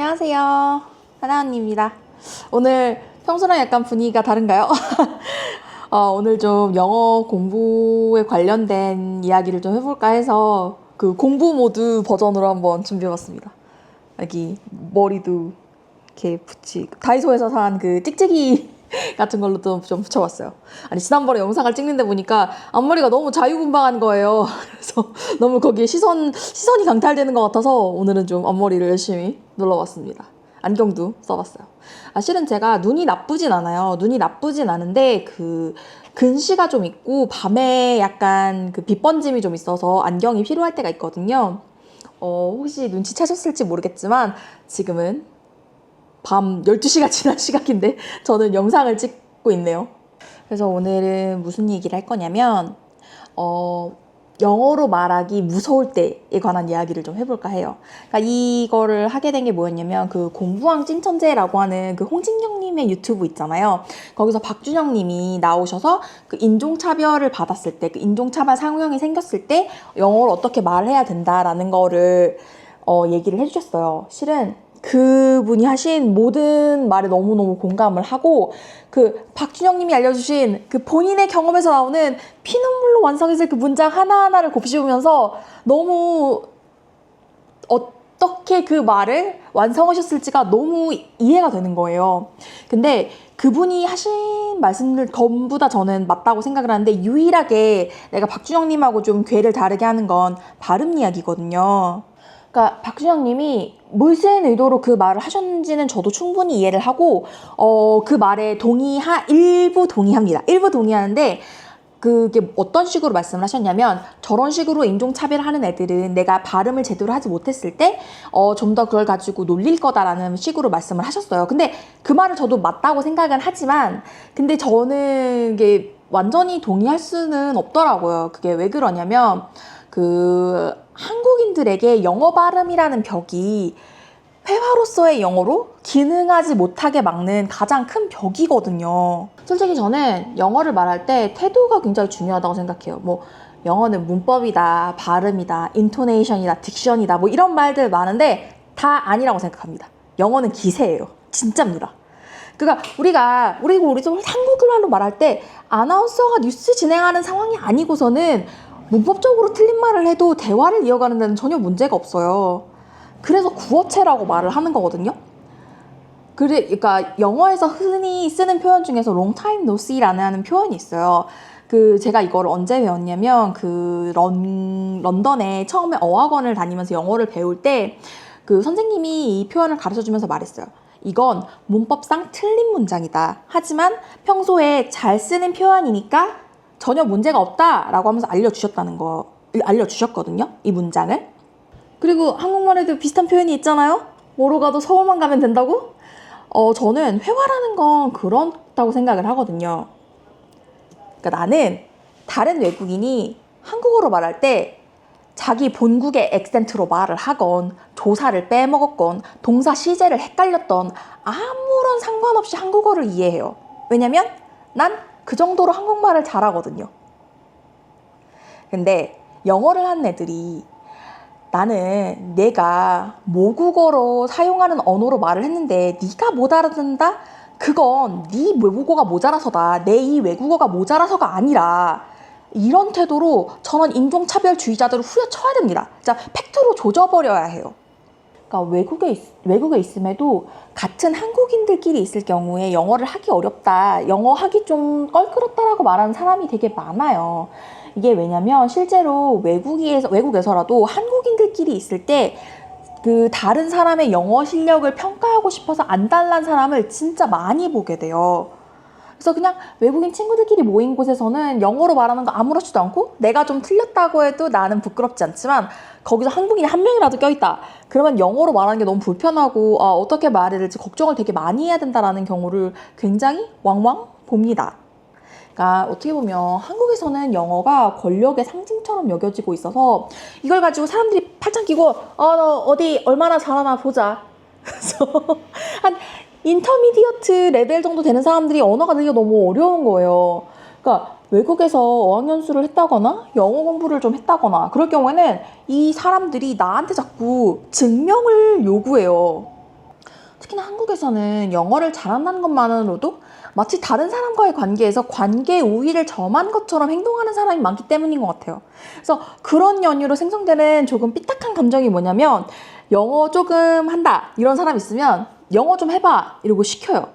안녕하세요. 하나 언니입니다. 오늘 평소랑 약간 분위기가 다른가요? 어, 오늘 좀 영어 공부에 관련된 이야기를 좀 해볼까 해서 그 공부 모드 버전으로 한번 준비해봤습니다. 여기 머리도 이렇게 붙이 다이소에서 산 그 찍찍이 같은 걸로 좀, 좀 붙여봤어요. 아니 지난번에 영상을 찍는데 보니까 앞머리가 너무 자유분방한 거예요. 그래서 너무 거기에 시선 시선이 강탈되는 것 같아서 오늘은 좀 앞머리를 열심히 눌러봤습니다. 안경도 써봤어요. 아 실은 제가 눈이 나쁘진 않아요. 눈이 나쁘진 않은데 그 근시가 좀 있고 밤에 약간 그 빛 번짐이 좀 있어서 안경이 필요할 때가 있거든요. 어, 혹시 눈치채셨을지 모르겠지만 지금은 밤 12시가 지난 시각인데 저는 영상을 찍고 있네요. 그래서 오늘은 무슨 얘기를 할 거냐면 어, 영어로 말하기 무서울 때에 관한 이야기를 좀 해볼까 해요. 그러니까 이거를 하게 된 게 뭐였냐면 그 공부왕 찐천재라고 하는 그 홍진경님의 유튜브 있잖아요. 거기서 박준영님이 나오셔서 그 인종차별을 받았을 때, 그 인종차별 상호형이 생겼을 때 영어를 어떻게 말해야 된다라는 거를 어, 얘기를 해주셨어요. 실은 그분이 하신 모든 말에 너무너무 공감을 하고 그 박준영님이 알려주신 그 본인의 경험에서 나오는 피눈물로 완성했을 그 문장 하나하나를 곱씹으면서 너무 어떻게 그 말을 완성하셨을지가 너무 이해가 되는 거예요. 근데 그분이 하신 말씀들 전부 다 저는 맞다고 생각을 하는데 유일하게 내가 박준영님하고 좀 궤를 다르게 하는 건 발음 이야기거든요. 그러니까 박준영님이 무슨 의도로 그 말을 하셨는지는 저도 충분히 이해를 하고 어, 그 말에 동의하 일부 동의합니다. 일부 동의하는데 그게 어떤 식으로 말씀을 하셨냐면 저런 식으로 인종차별하는 애들은 내가 발음을 제대로 하지 못했을 때 어, 좀 더 그걸 가지고 놀릴 거다라는 식으로 말씀을 하셨어요. 근데 그 말을 저도 맞다고 생각은 하지만 근데 저는 이게 완전히 동의할 수는 없더라고요. 그게 왜 그러냐면 그 한국인들에게 영어 발음이라는 벽이 회화로서의 영어로 기능하지 못하게 막는 가장 큰 벽이거든요. 솔직히 저는 영어를 말할 때 태도가 굉장히 중요하다고 생각해요. 뭐 영어는 문법이다, 발음이다, 인토네이션이다, 딕션이다 뭐 이런 말들 많은데 다 아니라고 생각합니다. 영어는 기세예요. 진짜입니다. 그러니까 우리가 우리 우리도 한국말로 말할 때 아나운서가 뉴스 진행하는 상황이 아니고서는 문법적으로 틀린 말을 해도 대화를 이어가는 데는 전혀 문제가 없어요. 그래서 구어체라고 말을 하는 거거든요. 그러니까 영어에서 흔히 쓰는 표현 중에서 long time no see라는 표현이 있어요. 그 제가 이걸 언제 배웠냐면 그 런, 런던에 처음에 어학원을 다니면서 영어를 배울 때 그 선생님이 이 표현을 가르쳐 주면서 말했어요. 이건 문법상 틀린 문장이다. 하지만 평소에 잘 쓰는 표현이니까 전혀 문제가 없다라고 하면서 알려주셨다는 거 알려주셨거든요. 이 문장을. 그리고 한국말에도 비슷한 표현이 있잖아요. 뭐로 가도 서울만 가면 된다고? 어, 저는 회화라는 건 그렇다고 생각을 하거든요. 그러니까 나는 다른 외국인이 한국어로 말할 때 자기 본국의 액센트로 말을 하건 조사를 빼먹었건 동사 시제를 헷갈렸던 아무런 상관없이 한국어를 이해해요. 왜냐면 난 그 정도로 한국말을 잘하거든요. 근데 영어를 하는 애들이 나는 내가 모국어로 사용하는 언어로 말을 했는데 네가 못 알아듣는다? 그건 네 외국어가 모자라서다. 내 이 외국어가 모자라서가 아니라 이런 태도로 저는 인종차별주의자들을 후려쳐야 됩니다. 자, 팩트로 조져버려야 해요. 그러니까 외국에 있, 외국에 있음에도 같은 한국인들끼리 있을 경우에 영어를 하기 어렵다, 영어 하기 좀 껄끄럽다라고 말하는 사람이 되게 많아요. 이게 왜냐면 실제로 외국에서 외국에서라도 한국인들끼리 있을 때 그 다른 사람의 영어 실력을 평가하고 싶어서 안달난 사람을 진짜 많이 보게 돼요. 그래서 그냥 외국인 친구들끼리 모인 곳에서는 영어로 말하는 거 아무렇지도 않고 내가 좀 틀렸다고 해도 나는 부끄럽지 않지만 거기서 한국인이 한 명이라도 껴있다. 그러면 영어로 말하는 게 너무 불편하고 아, 어떻게 말해야 될지 걱정을 되게 많이 해야 된다라는 경우를 굉장히 왕왕 봅니다. 그러니까 어떻게 보면 한국에서는 영어가 권력의 상징처럼 여겨지고 있어서 이걸 가지고 사람들이 팔짱 끼고 어, 너 어디 얼마나 잘하나 보자. 그래서 한 인터미디어트 레벨 정도 되는 사람들이 언어가 늘기가 너무 어려운 거예요. 그러니까 외국에서 어학연수를 했다거나 영어 공부를 좀 했다거나 그럴 경우에는 이 사람들이 나한테 자꾸 증명을 요구해요. 특히나 한국에서는 영어를 잘한다는 것만으로도 마치 다른 사람과의 관계에서 관계 우위를 점한 것처럼 행동하는 사람이 많기 때문인 것 같아요. 그래서 그런 연유로 생성되는 조금 삐딱한 감정이 뭐냐면 영어 조금 한다 이런 사람 있으면 영어 좀 해봐 이러고 시켜요.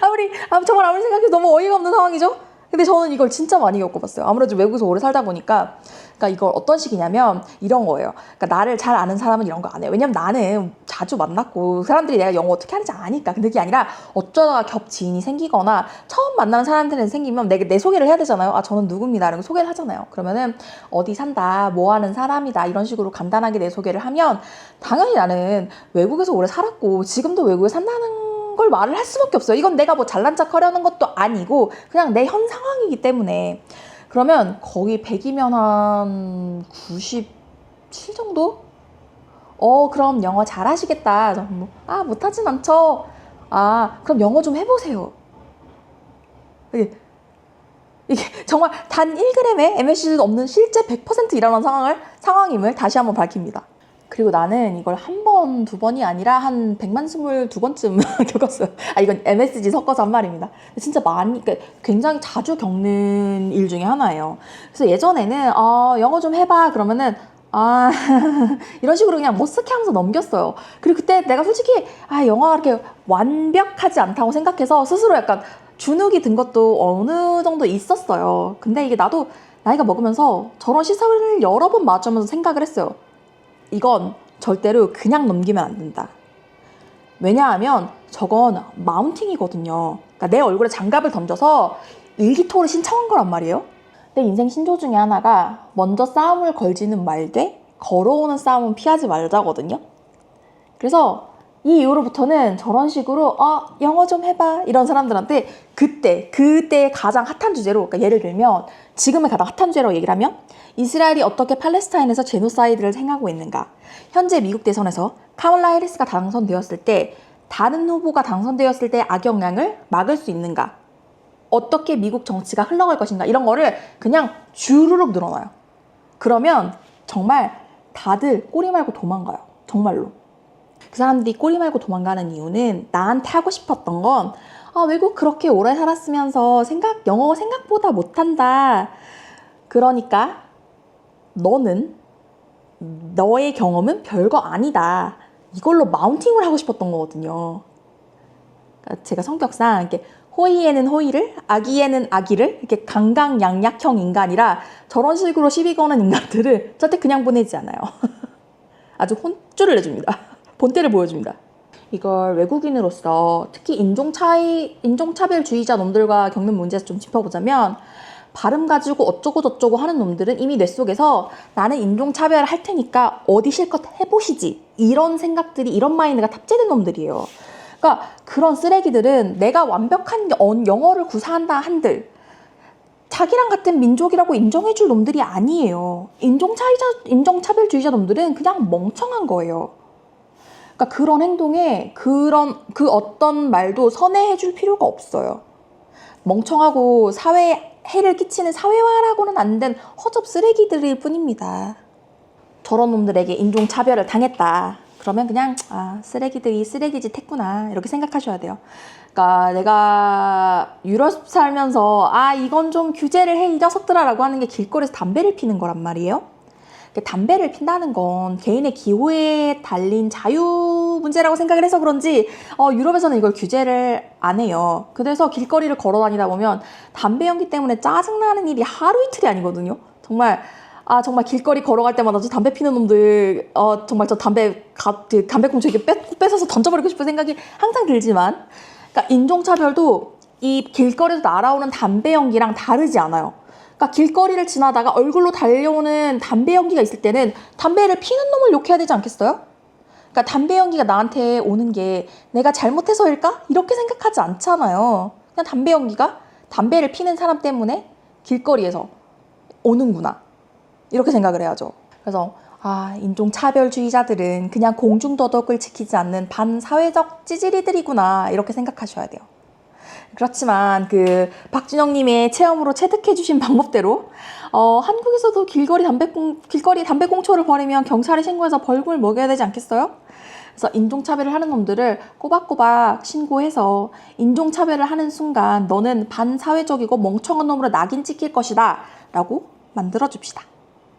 아무리 아, 정말 아무리 생각해도 너무 어이가 없는 상황이죠. 근데 저는 이걸 진짜 많이 겪어봤어요. 아무래도 외국에서 오래 살다 보니까 그러니까 이걸 어떤 식이냐면 이런 거예요. 그러니까 나를 잘 아는 사람은 이런 거 안 해요. 왜냐면 나는 자주 만났고 사람들이 내가 영어 어떻게 하는지 아니까. 근데 그게 아니라 어쩌다가 겹 지인이 생기거나 처음 만나는 사람들은 생기면 내가 내 소개를 해야 되잖아요. 아 저는 누굽니다. 이런 거 소개를 하잖아요. 그러면은 어디 산다, 뭐 하는 사람이다 이런 식으로 간단하게 내 소개를 하면 당연히 나는 외국에서 오래 살았고 지금도 외국에 산다는 걸 말을 할 수밖에 없어요. 이건 내가 뭐 잘난 척 하려는 것도 아니고 그냥 내 현 상황이기 때문에 그러면 거의 100이면 한 97 정도? 어, 그럼 영어 잘하시겠다. 뭐, 아, 못하진 않죠. 아, 그럼 영어 좀 해보세요. 이게, 이게 정말 단 1g의 MSC도 없는 실제 100% 일어난 상황을, 상황임을 다시 한번 밝힙니다. 그리고 나는 이걸 한 번, 두 번이 아니라 한 100만 스물 두 번쯤 겪었어요. 아, 이건 MSG 섞어서 한 말입니다. 진짜 많이, 그러니까 굉장히 자주 겪는 일 중에 하나예요. 그래서 예전에는, 어, 영어 좀 해봐. 그러면은, 아, 이런 식으로 그냥 못쓰게 하면서 넘겼어요. 그리고 그때 내가 솔직히, 아, 영어가 그렇게 완벽하지 않다고 생각해서 스스로 약간 주눅이 든 것도 어느 정도 있었어요. 근데 이게 나도 나이가 먹으면서 저런 시선을 여러 번 마주하면서 생각을 했어요. 이건 절대로 그냥 넘기면 안 된다. 왜냐하면 저건 마운팅이거든요. 그러니까 내 얼굴에 장갑을 던져서 일기토를 신청한 거란 말이에요. 내 인생 신조 중에 하나가 먼저 싸움을 걸지는 말되 걸어오는 싸움은 피하지 말자거든요. 그래서 이 이후로부터는 저런 식으로 어 영어 좀 해봐. 이런 사람들한테 그때 그때 가장 핫한 주제로 그러니까 예를 들면 지금의 가장 핫한 주제로 얘기를 하면 이스라엘이 어떻게 팔레스타인에서 제노사이드를 행하고 있는가. 현재 미국 대선에서 카멀라 해리스가 당선되었을 때 다른 후보가 당선되었을 때 악영향을 막을 수 있는가. 어떻게 미국 정치가 흘러갈 것인가. 이런 거를 그냥 주르륵 늘어나요. 그러면 정말 다들 꼬리 말고 도망가요. 정말로 그 사람들이 꼬리 말고 도망가는 이유는 나한테 하고 싶었던 건 아, 외국 그렇게 오래 살았으면서 생각 영어 생각보다 못한다. 그러니까 너는 너의 경험은 별거 아니다. 이걸로 마운팅을 하고 싶었던 거거든요. 그러니까 제가 성격상 이렇게 호의에는 호의를, 악의에는 악의를 이렇게 강강약약형 인간이라 저런 식으로 시비 거는 인간들을 절대 그냥 보내지 않아요. 아주 혼쭐을 내줍니다. 본때를 보여줍니다. 이걸 외국인으로서 특히 인종 차이, 인종차별주의자 놈들과 겪는 문제에서 좀 짚어보자면 발음 가지고 어쩌고 저쩌고 하는 놈들은 이미 뇌 속에서 나는 인종차별을 할 테니까 어디 실컷 해보시지. 이런 생각들이, 이런 마인드가 탑재된 놈들이에요. 그러니까 그런 쓰레기들은 내가 완벽한 영- 영어를 구사한다 한들 자기랑 같은 민족이라고 인정해줄 놈들이 아니에요. 인종차이자, 인종차별주의자 놈들은 그냥 멍청한 거예요. 그러니까 그런 행동에 그런 그 어떤 말도 선회해 줄 필요가 없어요. 멍청하고 사회에 해를 끼치는 사회화라고는 안 된 허접 쓰레기들일 뿐입니다. 저런 놈들에게 인종차별을 당했다. 그러면 그냥 아 쓰레기들이 쓰레기짓 했구나 이렇게 생각하셔야 돼요. 그러니까 내가 유럽 살면서 아 이건 좀 규제를 해 이 녀석들아라고 하는 게 길거리에서 담배를 피는 거란 말이에요. 그 담배를 핀다는 건 개인의 기호에 달린 자유 문제라고 생각을 해서 그런지 어, 유럽에서는 이걸 규제를 안 해요. 그래서 길거리를 걸어 다니다 보면 담배 연기 때문에 짜증나는 일이 하루 이틀이 아니거든요. 정말 아 정말 길거리 걸어갈 때마다 저 담배 피는 놈들 어 정말 저 담배 가, 그 담배꽁초 이렇게 뺏, 뺏어서 던져버리고 싶은 생각이 항상 들지만 그러니까 인종차별도 이 길거리에서 날아오는 담배 연기랑 다르지 않아요. 그러니까 길거리를 지나다가 얼굴로 달려오는 담배 연기가 있을 때는 담배를 피는 놈을 욕해야 되지 않겠어요? 그러니까 담배 연기가 나한테 오는 게 내가 잘못해서일까? 이렇게 생각하지 않잖아요. 그냥 담배 연기가 담배를 피는 사람 때문에 길거리에서 오는구나. 이렇게 생각을 해야죠. 그래서 아, 인종차별주의자들은 그냥 공중도덕을 지키지 않는 반사회적 찌질이들이구나. 이렇게 생각하셔야 돼요. 그렇지만 그 박준영님의 체험으로 체득해주신 방법대로 어, 한국에서도 길거리 담배꽁 길거리 담배꽁초를 버리면 경찰에 신고해서 벌금을 먹여야 되지 않겠어요? 그래서 인종차별을 하는 놈들을 꼬박꼬박 신고해서 인종차별을 하는 순간 너는 반사회적이고 멍청한 놈으로 낙인 찍힐 것이다 라고 만들어줍시다.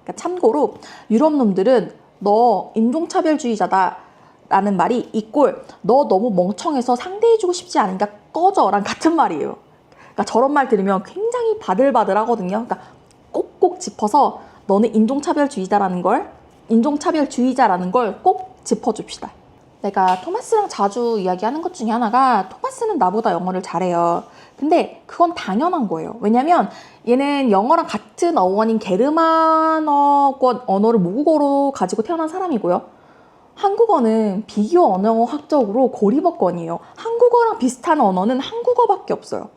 그러니까 참고로 유럽 놈들은 너 인종차별주의자다 라는 말이 이 꼴 너 너무 멍청해서 상대해주고 싶지 않으니까 꺼져 랑 같은 말이에요. 그러니까 저런 말 들으면 굉장히 바들바들 하거든요. 그러니까 꼭꼭 짚어서 너는 인종차별주의자라는 걸 인종차별주의자라는 걸 꼭 짚어줍시다. 내가 토마스랑 자주 이야기하는 것 중에 하나가 토마스는 나보다 영어를 잘해요. 근데 그건 당연한 거예요. 왜냐면 얘는 영어랑 같은 어원인 게르만어권 언어를 모국어로 가지고 태어난 사람이고요. 한국어는 비교 언어학적으로 고리법권이에요. 한국어랑 비슷한 언어는 한국어밖에 없어요.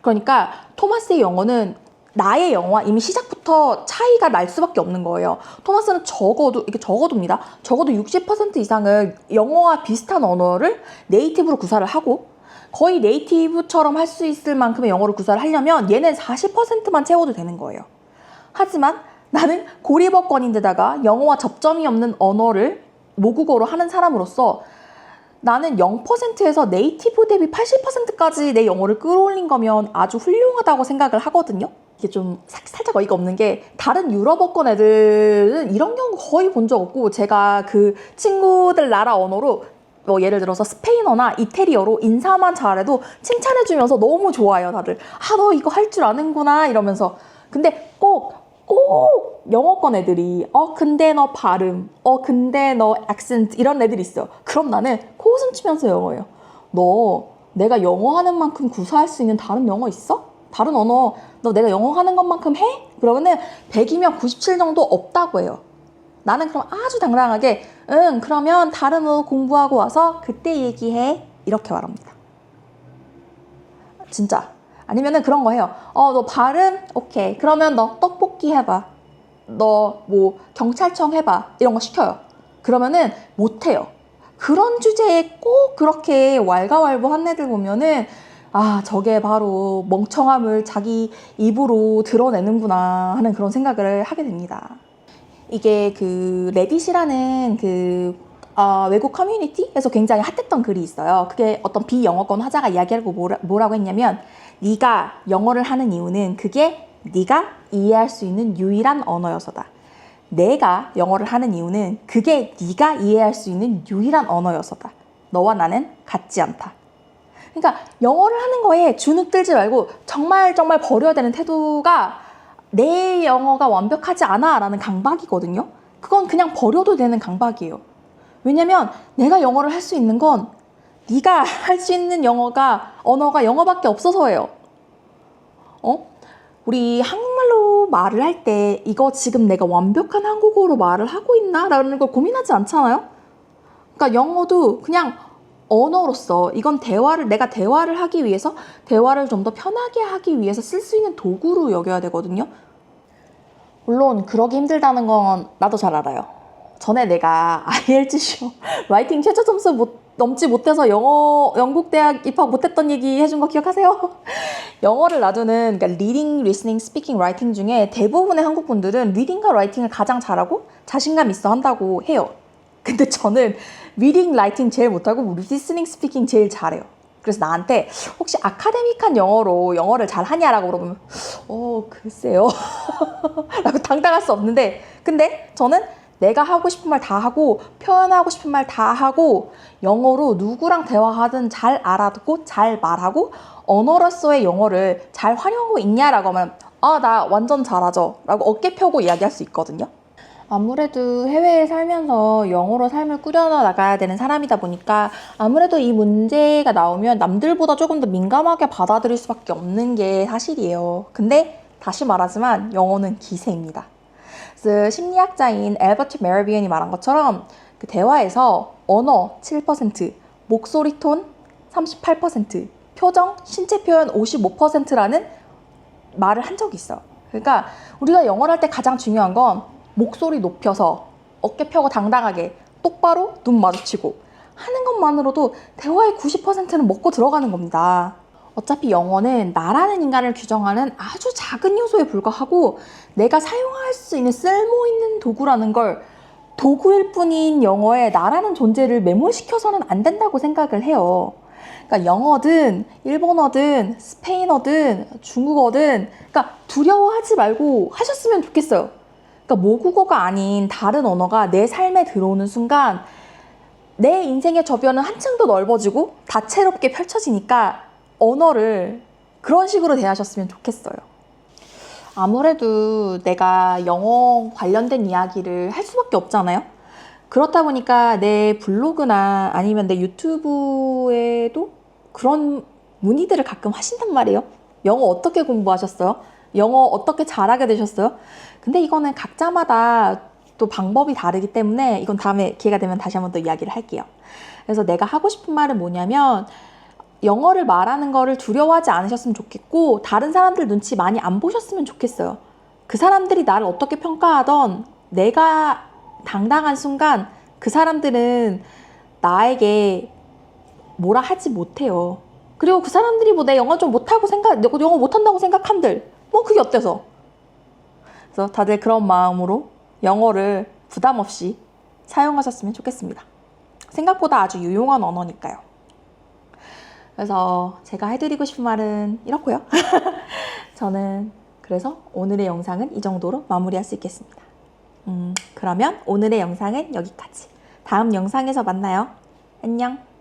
그러니까 토마스의 영어는 나의 영어와 이미 시작부터 차이가 날 수밖에 없는 거예요. 토마스는 적어도 이게 적어도입니다. 적어도 60% 이상을 영어와 비슷한 언어를 네이티브로 구사를 하고 거의 네이티브처럼 할 수 있을 만큼의 영어를 구사를 하려면 얘는 40%만 채워도 되는 거예요. 하지만 나는 고리법권인데다가 영어와 접점이 없는 언어를 모국어로 하는 사람으로서 나는 0%에서 네이티브 대비 80%까지 내 영어를 끌어올린 거면 아주 훌륭하다고 생각을 하거든요. 이게 좀 사- 살짝 어이가 없는 게 다른 유럽어권 애들은 이런 경우 거의 본 적 없고 제가 그 친구들 나라 언어로 뭐 예를 들어서 스페인어나 이태리어로 인사만 잘해도 칭찬해주면서 너무 좋아요 다들 아 너 이거 할 줄 아는구나 이러면서 근데 꼭 꼭 영어권 애들이 어 근데 너 발음 어 근데 너 액센트 이런 애들이 있어 그럼 나는 코웃음 치면서 영어예요. 너 내가 영어 하는 만큼 구사할 수 있는 다른 영어 있어? 다른 언어 너 내가 영어 하는 것만큼 해? 그러면은 100이면 97 정도 없다고 해요. 나는 그럼 아주 당당하게 응 그러면 다른 언어 공부하고 와서 그때 얘기해. 이렇게 말합니다. 진짜 아니면은 그런 거 해요. 어 너 발음? 오케이. 그러면 너 떡볶이 해봐. 너 뭐 경찰청 해봐. 이런 거 시켜요. 그러면은 못해요. 그런 주제에 꼭 그렇게 왈가왈부한 애들 보면은 아 저게 바로 멍청함을 자기 입으로 드러내는구나 하는 그런 생각을 하게 됩니다. 이게 그 레딧이라는 그 어, 외국 커뮤니티에서 굉장히 핫했던 글이 있어요. 그게 어떤 비영어권 화자가 이야기하고 뭐라, 뭐라고 했냐면 네가 영어를 하는 이유는 그게 네가 이해할 수 있는 유일한 언어여서다. 내가 영어를 하는 이유는 그게 네가 이해할 수 있는 유일한 언어여서다. 너와 나는 같지 않다. 그러니까 영어를 하는 거에 주눅 들지 말고 정말 정말 버려야 되는 태도가 내 영어가 완벽하지 않아 라는 강박이거든요. 그건 그냥 버려도 되는 강박이에요. 왜냐면 내가 영어를 할 수 있는 건 네가 할 수 있는 영어가 언어가 영어밖에 없어서예요. 어? 우리 한국말로 말을 할 때 이거 지금 내가 완벽한 한국어로 말을 하고 있나? 라는 걸 고민하지 않잖아요? 그러니까 영어도 그냥 언어로서 이건 대화를 내가 대화를 하기 위해서 대화를 좀 더 편하게 하기 위해서 쓸 수 있는 도구로 여겨야 되거든요. 물론 그러기 힘들다는 건 나도 잘 알아요. 전에 내가 IELTS 시험 라이팅 최저 점수 못, 넘지 못해서 영어 영국 대학 입학 못했던 얘기 해준 거 기억하세요? 영어를 놔두는 그러니까 리딩, 리스닝, 스피킹, 라이팅 중에 대부분의 한국 분들은 리딩과 라이팅을 가장 잘하고 자신감 있어 한다고 해요. 근데 저는 리딩, 라이팅 제일 못하고 리스닝, 스피킹 제일 잘해요. 그래서 나한테 혹시 아카데믹한 영어로 영어를 잘 하냐라고 물어보면 어 글쎄요 라고 당당할 수 없는데 근데 저는 내가 하고 싶은 말 다 하고 표현하고 싶은 말 다 하고 영어로 누구랑 대화하든 잘 알아듣고 잘 말하고 언어로서의 영어를 잘 활용하고 있냐라고 하면 아 나 완전 잘하죠 라고 어깨 펴고 이야기할 수 있거든요 아무래도 해외에 살면서 영어로 삶을 꾸려나가야 되는 사람이다 보니까 아무래도 이 문제가 나오면 남들보다 조금 더 민감하게 받아들일 수밖에 없는 게 사실이에요. 근데 다시 말하지만 영어는 기세입니다. 그래서 심리학자인 엘버트 메르비언이 말한 것처럼 그 대화에서 언어 7%, 목소리 톤 38%, 표정, 신체 표현 55%라는 말을 한 적이 있어요. 그러니까 우리가 영어를 할 때 가장 중요한 건 목소리 높여서 어깨 펴고 당당하게 똑바로 눈 마주치고 하는 것만으로도 대화의 90%는 먹고 들어가는 겁니다. 어차피 영어는 나라는 인간을 규정하는 아주 작은 요소에 불과하고 내가 사용할 수 있는 쓸모 있는 도구라는 걸 도구일 뿐인 영어에 나라는 존재를 매몰시켜서는 안 된다고 생각을 해요. 그러니까 영어든 일본어든 스페인어든 중국어든 그러니까 두려워하지 말고 하셨으면 좋겠어요. 그러니까 모국어가 아닌 다른 언어가 내 삶에 들어오는 순간 내 인생의 저변은 한층 더 넓어지고 다채롭게 펼쳐지니까 언어를 그런 식으로 대하셨으면 좋겠어요. 아무래도 내가 영어 관련된 이야기를 할 수밖에 없잖아요. 그렇다 보니까 내 블로그나 아니면 내 유튜브에도 그런 문의들을 가끔 하신단 말이에요. 영어 어떻게 공부하셨어요? 영어 어떻게 잘하게 되셨어요? 근데 이거는 각자마다 또 방법이 다르기 때문에 이건 다음에 기회가 되면 다시 한번 더 이야기를 할게요. 그래서 내가 하고 싶은 말은 뭐냐면 영어를 말하는 거를 두려워하지 않으셨으면 좋겠고 다른 사람들 눈치 많이 안 보셨으면 좋겠어요. 그 사람들이 나를 어떻게 평가하던 내가 당당한 순간 그 사람들은 나에게 뭐라 하지 못해요. 그리고 그 사람들이 뭐 내 영어 좀 못하고 생각, 내 영어 못한다고 생각함들. 뭐 그게 어때서? 그래서 다들 그런 마음으로 영어를 부담 없이 사용하셨으면 좋겠습니다. 생각보다 아주 유용한 언어니까요. 그래서 제가 해드리고 싶은 말은 이렇고요. 저는 그래서 오늘의 영상은 이 정도로 마무리할 수 있겠습니다. 음, 그러면 오늘의 영상은 여기까지. 다음 영상에서 만나요. 안녕.